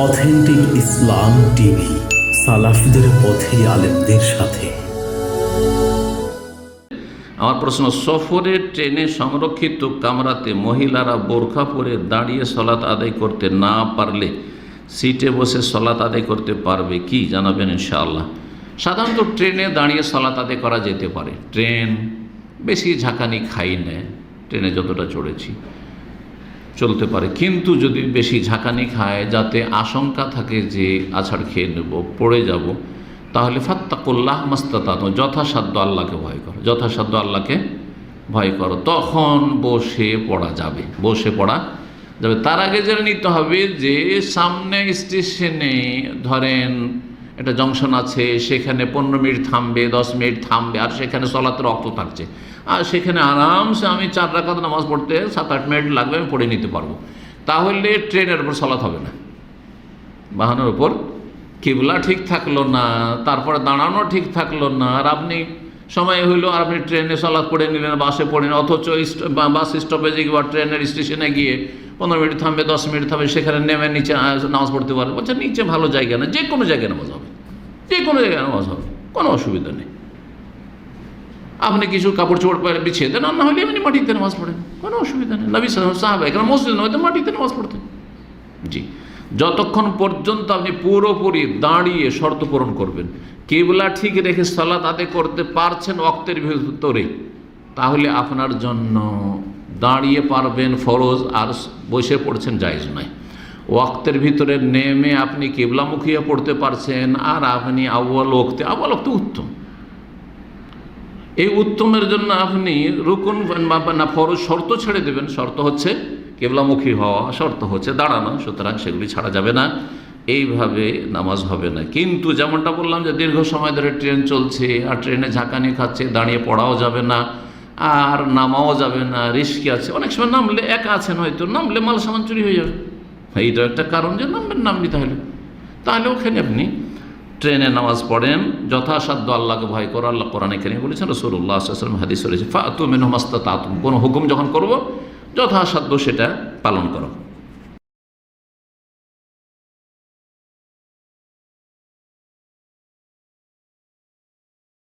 Authentic ইসলাম TV, সালাফিদের পথে আলেমদের সাথে। আমার প্রশ্ন, সফরে ট্রেনে সংরক্ষিত কামরাতে মহিলারা বোরখা পরে দাঁড়িয়ে সলাৎ আদায় করতে না পারলে, সিটে বসে সলাৎ আদায় করতে পারবে কি জানাবেন ইনশাআল্লাহ। সাধারণত ট্রেনে দাঁড়িয়ে সলাৎ আদায় করা যেতে পারে। ট্রেন বেশি ঝাঁকানি খাই নেয়, ট্রেনে যতটা চড়েছি। চলতে পারে। কিন্তু যদি বেশি ঝাঁকানি খায়, যাতে আশঙ্কা থাকে যে আছাড় খেয়ে নেব, পড়ে যাব, তাহলে ফাত্তাকুল্লাহ মাস্তাতাত যথাসাধ্য আল্লাহকে ভয় করো। যথাসাধ্য আল্লাহকে ভয় করো। তখন বসে পড়া যাবে, বসে পড়া যাবে। তার আগে জেনে নিতে হবে যে সামনে স্টেশনে ধরেন একটা জংশন আছে, সেখানে পনেরো মিনিট থামবে, দশ মিনিট থামবে, আর সেখানে চলাতে রক্ত থাকছে। আর সেখানে আরামসে আমি চার রাখাত নামাজ পড়তে সাত, আট মিনিট লাগবে, আমি পড়ে নিতে পারব। তাহলে ট্রেনের উপর সলাৎ হবে না। বাহানোর উপর কিবলা ঠিক থাকল না, তারপরে দাঁড়ানো ঠিক থাকল না, আর আপনি সময় হইল, আর আপনি ট্রেনে সলাৎ পড়ে নিলেন, বাসে পড়ে নিলেন, অথচ বাস স্টপেজে বা ট্রেনের স্টেশনে গিয়ে পনেরো মিনিট থামবে, দশ মিনিট থামবে, সেখানে নেমে নিচে নামাজ পড়তে পারবে। বলছে, নিচে ভালো জায়গা না যে কোনো জায়গায় নামাজ হবে। যে কোনো জায়গায় নামাজ হবে, কোনো অসুবিধা নেই। আপনি কিছু কাপড় চোপড় বিছিয়ে দেন না হলে এমনি মাটিতে নামাজ পড়েন, কোনো অসুবিধা নেই। নবী সাহাব, এখানে মসজিদ নয় মাটিতে নামাজ পড়তেন। জি। যতক্ষণ পর্যন্ত আপনি পুরোপুরি দাঁড়িয়ে শর্ত পূরণ করবেন, কেবলা ঠিক রেখে সালাত আদায় করতে পারছেন অক্তের ভিতরে, তাহলে আপনার জন্য দাঁড়িয়ে পারবেন ফরজ, আর বসে পড়ছেন জায়জ নয়। ওয়াক্তের ভিতরে নেমে আপনি কেবলামুখিয়া পড়তে পারছেন, আর আপনি আউ্বাল ওক্তে আউ্বাল ওক্তে উত্তম। এই উত্তমের জন্য আপনি রুকুন না, ফরজ শর্ত ছেড়ে দেবেন। শর্ত হচ্ছে কেবলামুখী হওয়া, শর্ত হচ্ছে দাঁড়ানো, সুতরাং সেগুলি ছাড়া যাবে না। এইভাবে নামাজ হবে না। কিন্তু যেমনটা বললাম যে দীর্ঘ সময় ধরে ট্রেন চলছে, আর ট্রেনে ঝাঁকানি খাচ্ছে, দাঁড়িয়ে পড়াও যাবে না। আর নামাও যাবে না, রিস্কি আছে। অনেক সময় নামলে একা আছেন হয়তো নামলে মাল সামান চুরি হয়ে যাবে। এইটা একটা কারণ যে নামবেন নামনি তাহলে। তাহলে ওখানে আপনি ট্রেনে নামাজ পড়েন, যথাসাধ্য আল্লাহকে ভয় করো, আল্লাহ কোরআনে কেন বলেছেন রসুল্লাহ আসলাম হাদিস রয়েছে ফাতু মেনহমাস্তা তাতুম কোনো হুকুম যখন করব, যথাসাধ্য সেটা পালন করো।